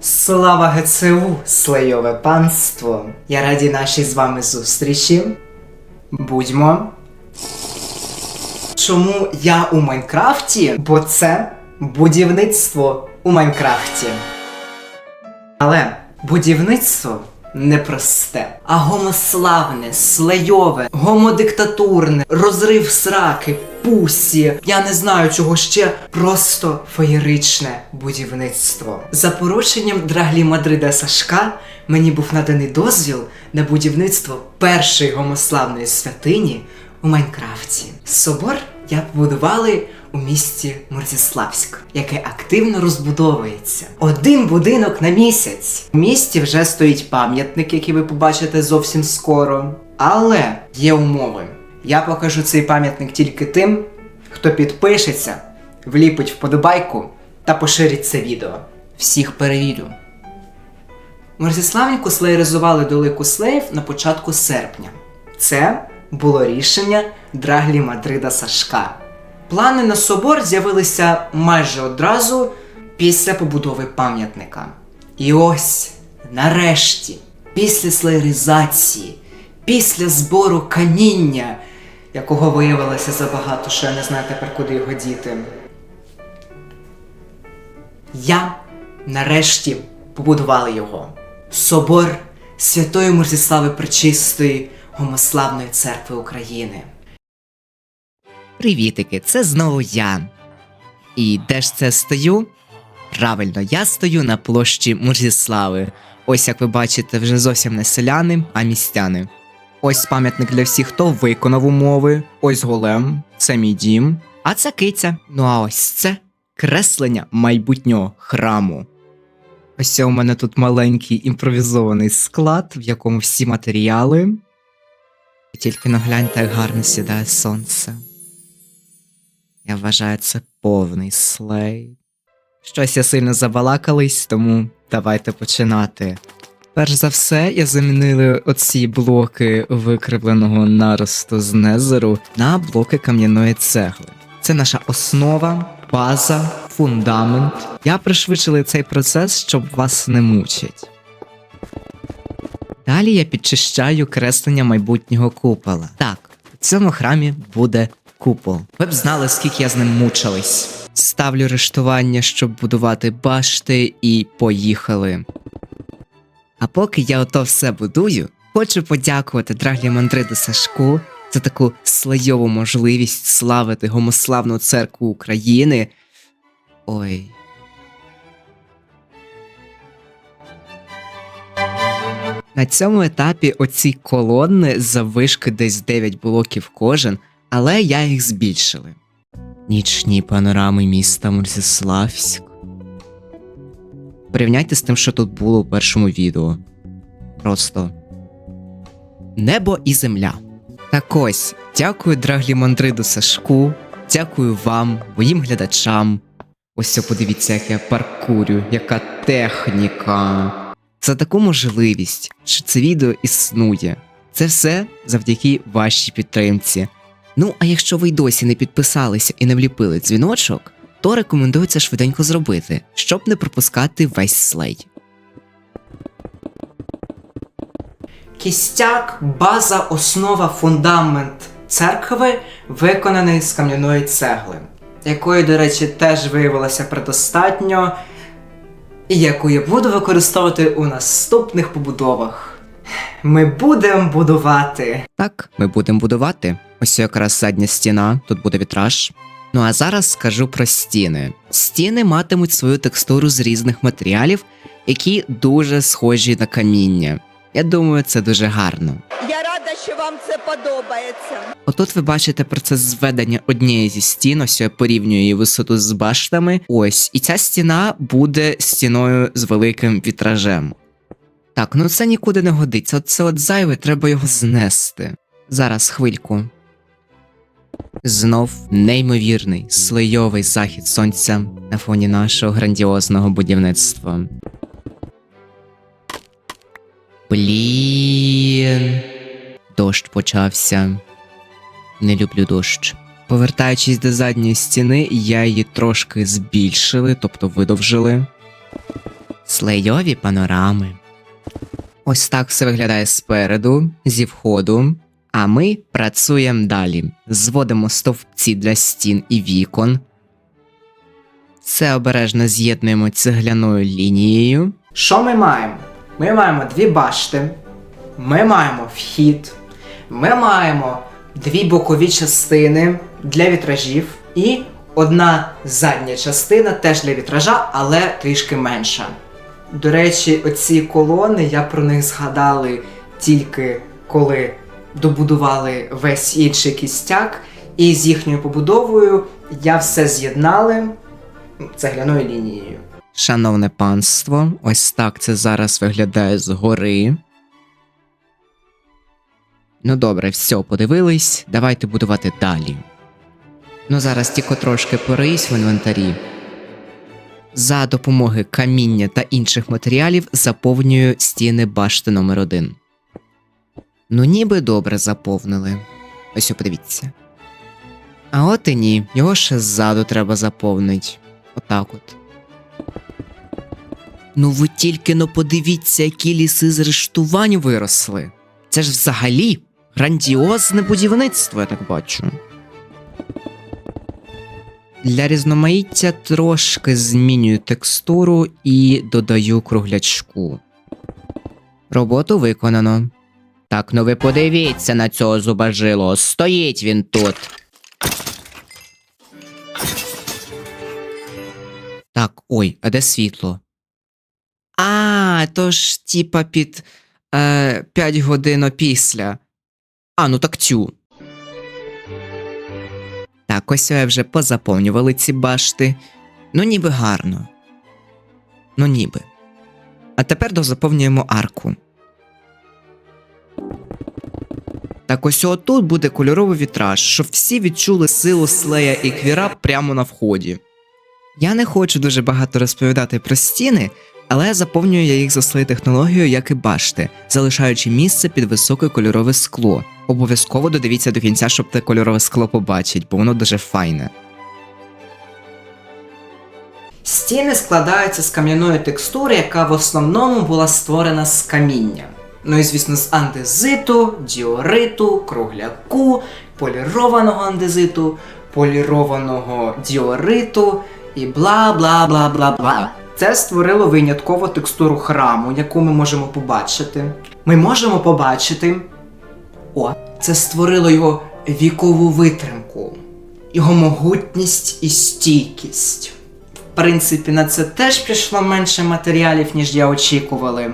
Слава ГЦУ, слейове панство! Я раді нашій з вами зустрічі. Будьмо. Чому я у Майнкрафті? Бо це будівництво у Майнкрафті. Але будівництво непросте, а гомославне, слейове, гомодиктатурне, розрив сраки, пусі. Я не знаю чого ще. Просто феєричне будівництво. За порученням Драглі Мадрида Сашка мені був наданий дозвіл на будівництво першої гомославної святині у Майнкрафті. Собор я побудували у місті Мурзіславськ, яке активно розбудовується. Один будинок на місяць. У місті вже стоїть пам'ятник, який ви побачите зовсім скоро. Але є умови. Я покажу цей пам'ятник тільки тим, хто підпишеться, вліпить вподобайку та поширить це відео. Всіх перевірю. Мерзіславні куслеїризували доли куслеїв на початку серпня. Це було рішення Драглі Мадрида Сашка. Плани на собор з'явилися майже одразу після побудови пам'ятника. І ось, нарешті, після слеєризації, після збору каміння, якого виявилося забагато, що я не знаю тепер, куди його діти. Я нарешті побудували його. Собор Святої Мурзіслави Пречистої Гомославної церкви України. Привітики, це знову я. І де ж це стою? Правильно, я стою на площі Мурзіслави. Ось як ви бачите, вже зовсім не селяни, а містяни. Ось пам'ятник для всіх, хто виконав умови. Ось голем, це мій дім. А це киця. Ну а ось це креслення майбутнього храму. Ось у мене тут маленький імпровізований склад, в якому всі матеріали. Тільки нагляньте, як гарно сідає сонце. Я вважаю, це повний слей. Щось я сильно забалакались, тому давайте починати. Перш за все, я замінили оці блоки викривленого наросту з незеру на блоки кам'яної цегли. Це наша основа, база, фундамент. Я пришвидшили цей процес, щоб вас не мучить. Далі я підчищаю креслення майбутнього купола. Так, у цьому храмі буде купол. Ви б знали, скільки я з ним мучились. Ставлю рештування, щоб будувати башти, і поїхали. А поки я ото все будую, хочу подякувати Драглі Мандриду Сашку за таку слайову можливість славити гомославну церкву України. Ой. На цьому етапі оці колонни заввишки десь 9 блоків кожен, але я їх збільшили. Нічні панорами міста Мурзіславськ. Порівняйте з тим, що тут було у першому відео. Просто небо і земля. Так ось, дякую Драглі Мандриду Сашку, дякую вам, моїм глядачам. Ось подивіться, як я паркурю, яка техніка. За таку можливість, що це відео існує. Це все завдяки вашій підтримці. Ну, а якщо ви й досі не підписалися і не вліпили дзвіночок, то рекомендую це швиденько зробити, щоб не пропускати весь слей. Кістяк, база, основа, фундамент церкви виконаний з кам'яної цегли, якої, до речі, теж виявилося предостатньо, і яку я буду використовувати у наступних побудовах. Ми будемо будувати. Так, ми будемо будувати. Ось якраз задня стіна, тут буде вітраж. Ну а зараз скажу про стіни. Стіни матимуть свою текстуру з різних матеріалів, які дуже схожі на каміння. Я думаю, це дуже гарно. Я рада, що вам це подобається. Отут ви бачите процес зведення однієї зі стін, ось я порівнюю її висоту з баштами. Ось, і ця стіна буде стіною з великим вітражем. Так, ну це нікуди не годиться. От це от зайве, треба його знести. Зараз хвильку. Знов неймовірний слийовий захід сонця на фоні нашого грандіозного будівництва. Блін. Дощ почався. Не люблю дощ. Повертаючись до задньої стіни, я її трошки збільшили, тобто видовжили. Слейові панорами. Ось так все виглядає спереду, зі входу. А ми працюємо далі. Зводимо стовпці для стін і вікон. Це обережно з'єднуємо цегляною лінією. Що ми маємо? Ми маємо дві башти, ми маємо вхід, ми маємо дві бокові частини для вітражів і одна задня частина теж для вітража, але трішки менша. До речі, оці колони, я про них згадали тільки коли добудували весь інший кістяк, і з їхньою побудовою я все з'єднали цегляною лінією. Шановне панство, ось так це зараз виглядає згори. Ну добре, все, подивились, давайте будувати далі. Ну зараз тільки трошки порись в інвентарі. За допомоги каміння та інших матеріалів заповнюю стіни башти номер 1 Ну, ніби добре заповнили. Ось подивіться. А от і ні, його ще ззаду треба заповнити. Отак от. Ну ви тільки но подивіться, які ліси з рештувань виросли. Це ж взагалі грандіозне будівництво, я так бачу. Для різноманіття трошки змінюю текстуру і додаю круглячку. Роботу виконано. Так, ну ви подивіться на цього зубажило. Стоїть він тут. Так, ой, а де світло? А, то ж, типа під е, 5 годин опісля. А, ну так тю. Так, ось я вже позаповнювали ці башти. Ну, ніби гарно. Ну, ніби. А тепер дозаповнюємо арку. Так ось отут буде кольоровий вітраж, щоб всі відчули силу слея і квіра прямо на вході. Я не хочу дуже багато розповідати про стіни, але заповнюю я їх за своєю технологією, як і башти, залишаючи місце під високе кольорове скло. Обов'язково додивіться до кінця, щоб те кольорове скло побачить, бо воно дуже файне. Стіни складаються з кам'яної текстури, яка в основному була створена з каміння. Ну і звісно, з андезиту, діориту, кругляку, полірованого андезиту, полірованого діориту і бла бла бла бла бла. Це створило винятково текстуру храму, яку ми можемо побачити. Ми можемо побачити. О, це створило його вікову витримку, його могутність і стійкість. В принципі, на це теж пішло менше матеріалів, ніж я очікували.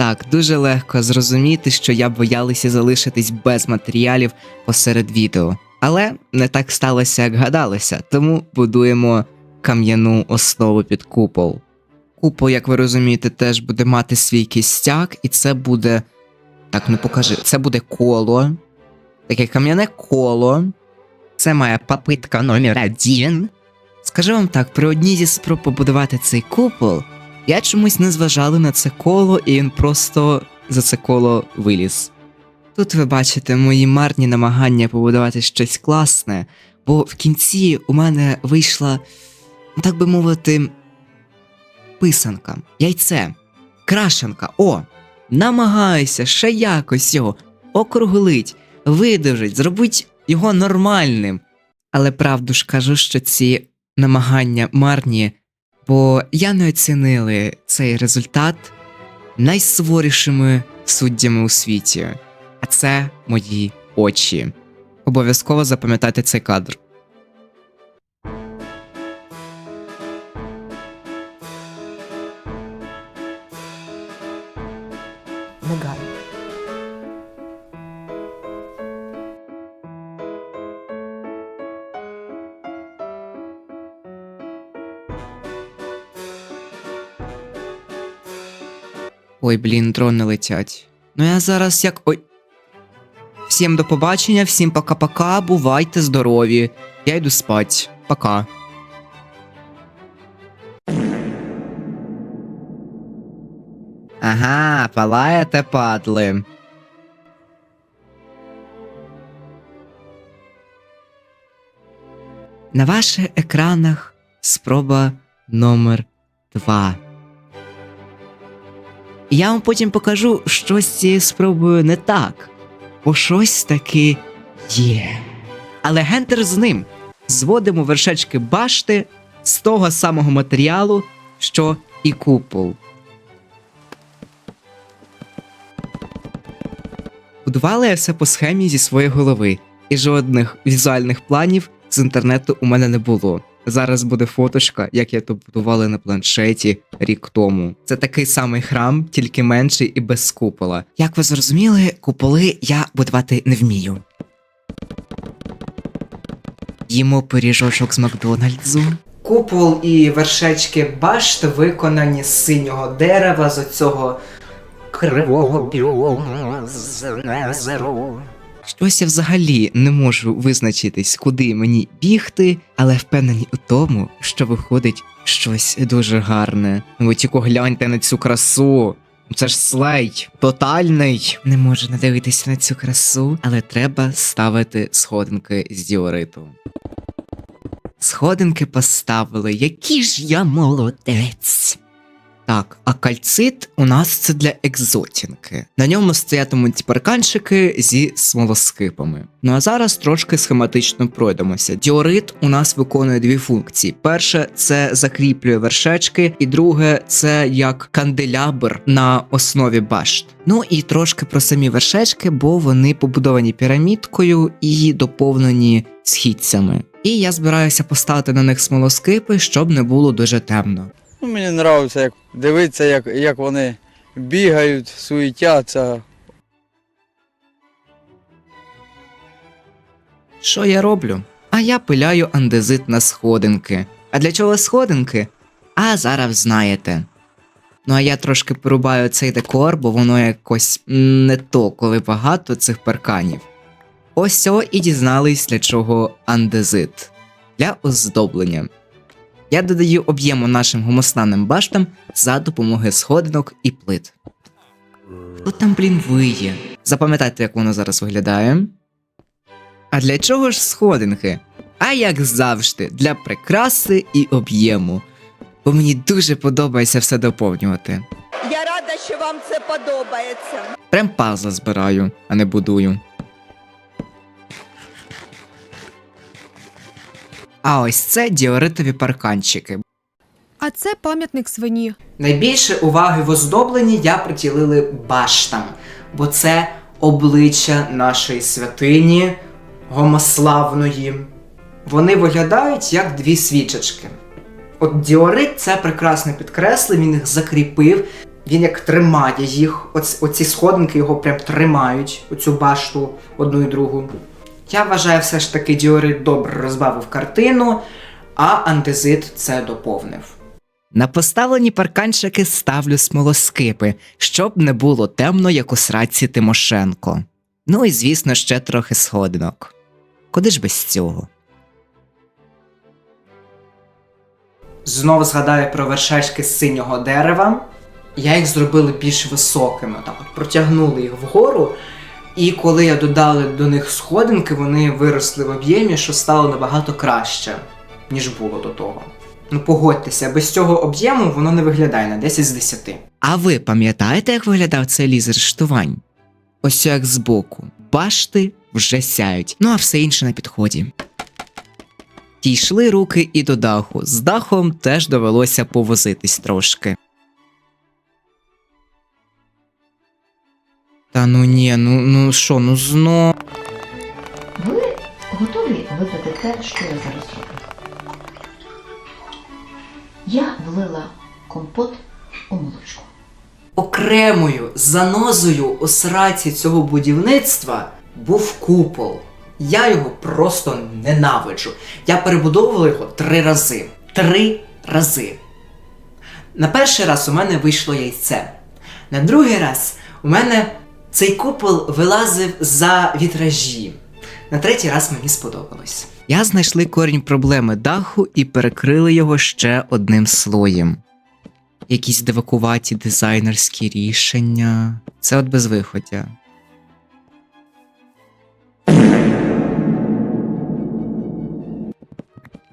Так, дуже легко зрозуміти, що я боялися залишитись без матеріалів посеред відео. Але не так сталося, як гадалося, тому будуємо кам'яну основу під купол. Купол, як ви розумієте, теж буде мати свій кістяк, і це буде. Так, ну покажи, це буде коло. Таке кам'яне коло. Це моя попитка номер один. Скажу вам так, при одній зі спроб побудувати цей купол, я чомусь не зважали на це коло, і він просто за це коло виліз. Тут ви бачите мої марні намагання побудувати щось класне, бо в кінці у мене вийшла, так би мовити, писанка, яйце, крашенка. О! Намагаюся ще якось його округлить, видовжить, зробить його нормальним. Але правду ж кажу, що ці намагання марні, бо я не оцінили цей результат найсуворішими суддями у світі, а це мої очі. Обов'язково запам'ятайте цей кадр. Ой, блін, дрони летять. Ну я зараз як. Ой. Всім до побачення, всім пока-пока, бувайте здорові. Я йду спать. Пока. Ага, палаєте, падли. На ваших екранах спроба номер 2. Я вам потім покажу, що з цією спробою не так. Бо щось таки є. Але гентер з ним. Зводимо вершечки башти з того самого матеріалу, що і купол. Будувала я все по схемі зі своєї голови, і жодних візуальних планів з інтернету у мене не було. Зараз буде фоточка, як я то будувала на планшеті рік тому. Це такий самий храм, тільки менший і без купола. Як ви зрозуміли, куполи я будувати не вмію. Їмо пиріжочок з Макдональдсу. Купол і вершечки башт виконані з синього дерева з оцього кривого білого знезеру. Щось я взагалі не можу визначитись, куди мені бігти, але впевнений у тому, що виходить щось дуже гарне. Ви тільки гляньте на цю красу. Це ж слей, тотальний. Не можу надивитися на цю красу, але треба ставити сходинки з діориту. Сходинки поставили, який ж я молодець. Так, а кальцит у нас це для екзотінки. На ньому стоятимуть парканчики зі смолоскипами. Ну а зараз трошки схематично пройдемося. Діорит у нас виконує дві функції: перше це закріплює вершечки, і друге це як канделябр на основі башт. Ну і трошки про самі вершечки, бо вони побудовані пірамідкою і доповнені східцями. І я збираюся поставити на них смолоскипи, щоб не було дуже темно. Ну, мені подобається, як дивитися, як, як вони бігають, суетяться. Що я роблю? А я пиляю андезит на сходинки. А для чого сходинки? А зараз знаєте. Ну а я трошки порубаю цей декор, бо воно якось не то, коли багато цих парканів. Ось о і дізнались, для чого андезит. Для оздоблення. Я додаю об'єму нашим гумославним баштам за допомогою сходинок і плит. Хто там, блін, виє? Запам'ятайте, як воно зараз виглядає. А для чого ж сходинки? А як завжди, для прикраси і об'єму. Бо мені дуже подобається все доповнювати. Я рада, що вам це подобається. Прям пазла збираю, а не будую. А ось це діоритові парканчики. А це пам'ятник свині. Найбільше уваги в оздобленні я приділили баштам, бо це обличчя нашої святині гомославної. Вони виглядають як дві свічечки. От Діорит це прекрасне підкреслив, він їх закріпив, він як тримає їх, Оц, оці сходинки його прям тримають, оцю башту одну і другу. Я вважаю, все ж таки Діорит добре розбавив картину, а андезит це доповнив. На поставлені парканчики ставлю смолоскипи, щоб не було темно, як у сраці Тимошенко. Ну і звісно, ще трохи сходинок. Куди ж без цього? Знову згадаю про вершечки з синього дерева. Я їх зробили більш високими, так от протягнули їх вгору. І коли я додали до них сходинки, вони виросли в об'ємі, що стало набагато краще, ніж було до того. Ну погодьтеся, без цього об'єму воно не виглядає на 10 з 10. А ви пам'ятаєте, як виглядав цей ліз рештувань? Ось як збоку. Башти вже сяють, ну а все інше на підході. Дійшли руки і до даху. З дахом теж довелося повозитись трошки. Та ну ні, ну ну що, ну зно. Ви готові випити те, що я зараз роблю? Я влила компот у молочко. Окремою занозою у сраці цього будівництва був купол. Я його просто ненавиджу. Я перебудовувала його три рази. Три рази. На перший раз у мене вийшло яйце. На другий раз у мене цей купол вилазив за вітражі. На третій раз мені сподобалось. Я знайшли корінь проблеми даху і перекрили його ще одним слоєм. Якісь дивакуваті дизайнерські рішення. Це от безвиходя.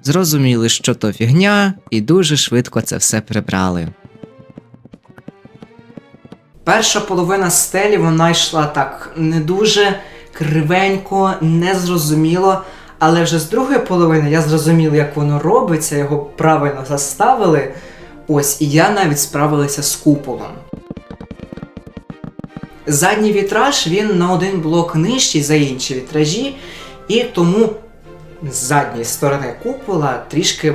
Зрозуміли, що то фігня, і дуже швидко це все прибрали. Перша половина стелі вона йшла так не дуже кривенько, незрозуміло. Але вже з другої половини я зрозумів, як воно робиться, його правильно заставили. Ось, і я навіть справилася з куполом. Задній вітраж він на один блок нижчий за інші вітражі, і тому з задньої сторони купола трішки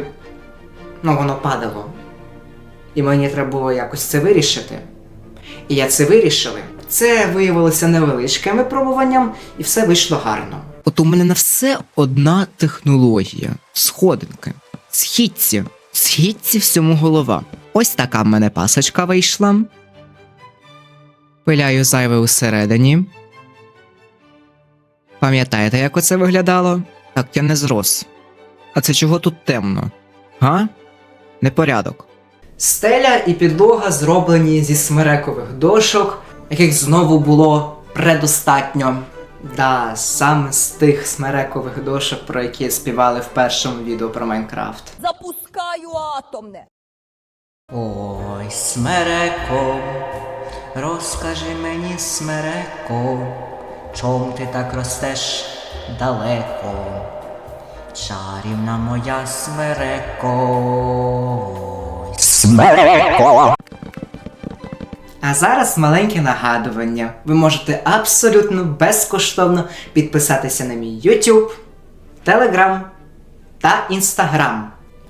ну, воно падало. І мені треба було якось це вирішити. І я це вирішили. Це виявилося невеличким випробуванням, і все вийшло гарно. От у мене на все одна технологія: сходинки. Східці. Східці всьому голова. Ось така в мене пасочка вийшла. Пиляю зайве усередині. Пам'ятаєте, як оце виглядало? Так я не зрос. А це чого тут темно? Га? Непорядок. Стеля і підлога зроблені зі смерекових дошок, яких знову було предостатньо. Да, саме з тих смерекових дошок, про які співали в першому відео про Майнкрафт. Запускаю атомне. Ой, смереко, розкажи мені, смереко, чом ти так ростеш далеко? Чарівна моя смереко. Смереко. А зараз маленьке нагадування. Ви можете абсолютно безкоштовно підписатися на мій YouTube, Telegram та Instagram.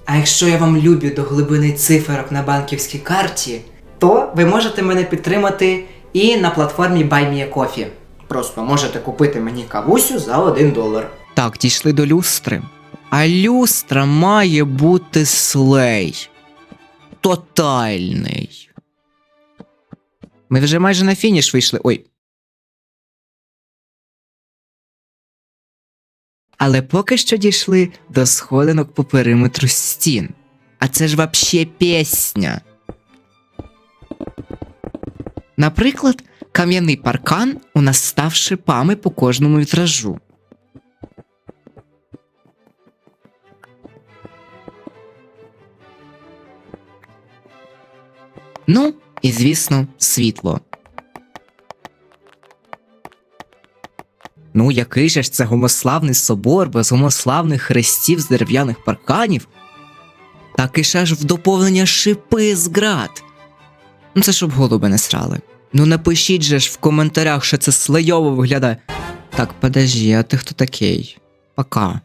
А якщо я вам любі до глибини циферок на банківській карті, то ви можете мене підтримати і на платформі BuyMeACoffee. Просто можете купити мені кавусю за 1 долар. Так, дійшли до люстри. А люстра має бути слей. Тотальний. Ми вже майже на фініш вийшли. Ой. Але поки що дійшли до сходинок по периметру стін. А це ж вообще пісня. Наприклад, кам'яний паркан у нас став шипами по кожному вітражу. Ну, і звісно, світло. Ну, який же ж це гомославний собор без гомославних хрестів з дерев'яних парканів? Так і ще ж в доповнення шипи з град. Ну це щоб голуби не срали. Ну напишіть же ж в коментарях, що це слейово виглядає. Так, подожди, а ти хто такий? Пока.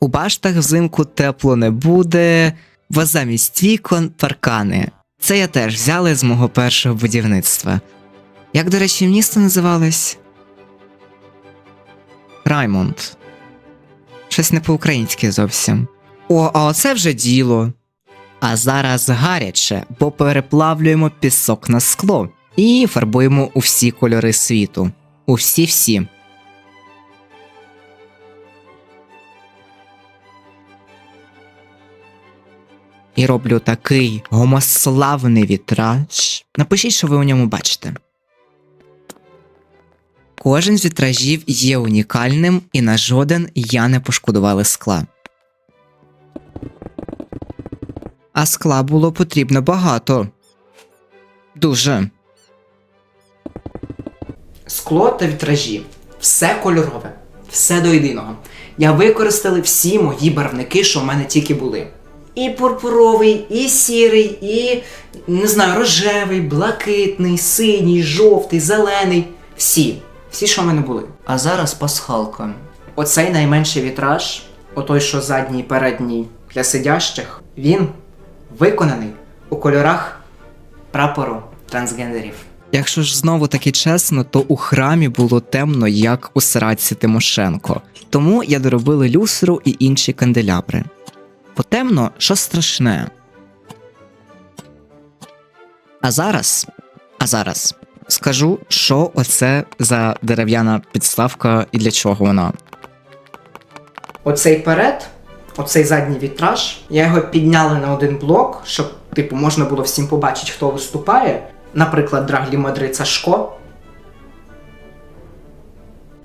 У баштах взимку тепло не буде, бо замість вікон паркани. Це я теж взяли з мого першого будівництва. Як, до речі, місто називалось? Раймонд. Щось не по-українськи зовсім. О, а оце вже діло. А зараз гаряче, бо переплавлюємо пісок на скло і фарбуємо у всі кольори світу. У всі-всі. І роблю такий гомославний вітраж. Напишіть, що ви у ньому бачите. Кожен з вітражів є унікальним, і на жоден я не пошкодували скла. А скла було потрібно багато. Дуже. Скло та вітражі. Все кольорове, все до єдиного. Я використали всі мої барвники, що в мене тільки були. І пурпуровий, і сірий, і не знаю, рожевий, блакитний, синій, жовтий, зелений. Всі. Всі, що в мене були. А зараз пасхалка. Оцей найменший вітраж, отой, що задній і передній для сидящих, він виконаний у кольорах прапору трансгендерів. Якщо ж знову таки чесно, то у храмі було темно, як у сраці Тимошенко. Тому я доробили люстру і інші канделябри. Потемно, що страшне. А зараз, а зараз скажу, що оце за дерев'яна підставка і для чого вона. Оцей перед, оцей задній вітраж, я його підняли на один блок, щоб, типу, можна було всім побачити, хто виступає. Наприклад, Драглі Мадрид Сашко.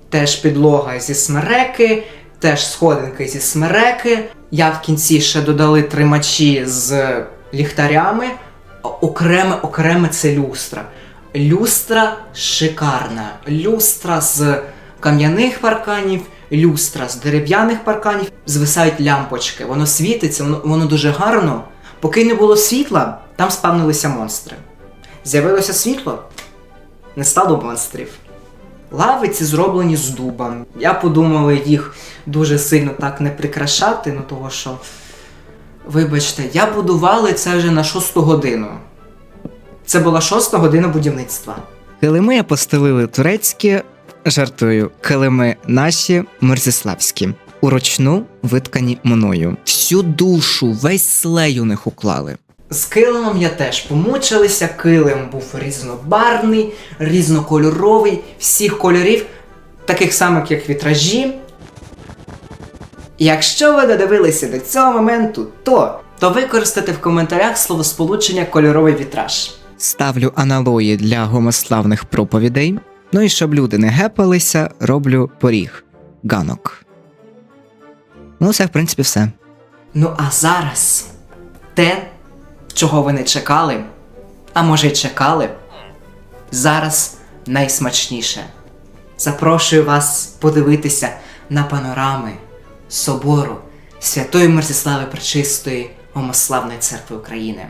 Теж підлога зі смереки, теж сходинки зі смереки. Я в кінці ще додали тримачі з ліхтарями. Окреме, окреме це люстра. Люстра шикарна. Люстра з кам'яних парканів, люстра з дерев'яних парканів. Звисають лямпочки. Воно світиться, воно, воно дуже гарно. Поки не було світла, там спавнилися монстри. З'явилося світло, не стало монстрів. Лавиці зроблені з дуба. Я подумав їх дуже сильно так не прикрашати, ну того що. Вибачте, я будували це вже на шосту годину. Це була шоста година будівництва. Килими я постелили турецькі, жартую, килими наші мерзіславські. Урочну виткані мною. Всю душу, весь слей у них уклали. З килимом я теж помучилися. Килим був різнобарвний, різнокольоровий, всіх кольорів, таких самих, як вітражі. Якщо ви додивилися до цього моменту, то, то використайте в коментарях словосполучення кольоровий вітраж. Ставлю аналої для гомославних проповідей. Ну і щоб люди не гепалися, роблю поріг. Ганок. Ну, це, в принципі, все. Ну а зараз те, чого ви не чекали, а може й чекали, зараз найсмачніше. Запрошую вас подивитися на панорами собору Святої Мерзіслави Пречистої Гомославної церкви України.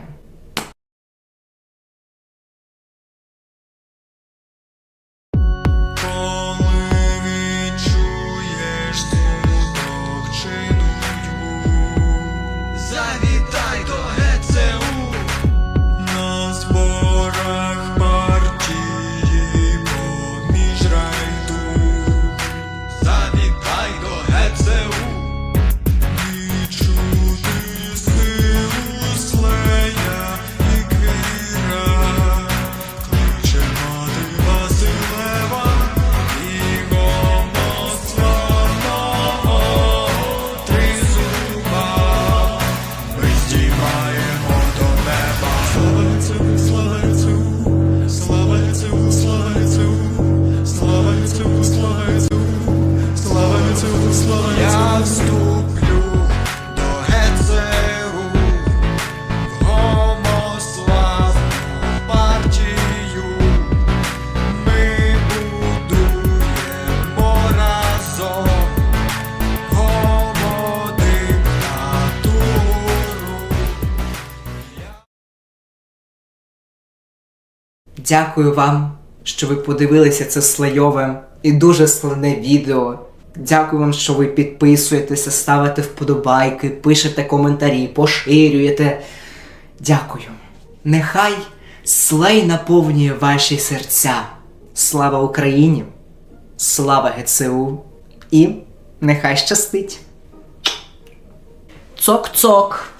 Дякую вам, що ви подивилися це слайове і дуже складне відео. Дякую вам, що ви підписуєтеся, ставите вподобайки, пишете коментарі, поширюєте. Дякую. Нехай слей наповнює ваші серця. Слава Україні! Слава ГЦУ! І нехай щастить! Цок-цок!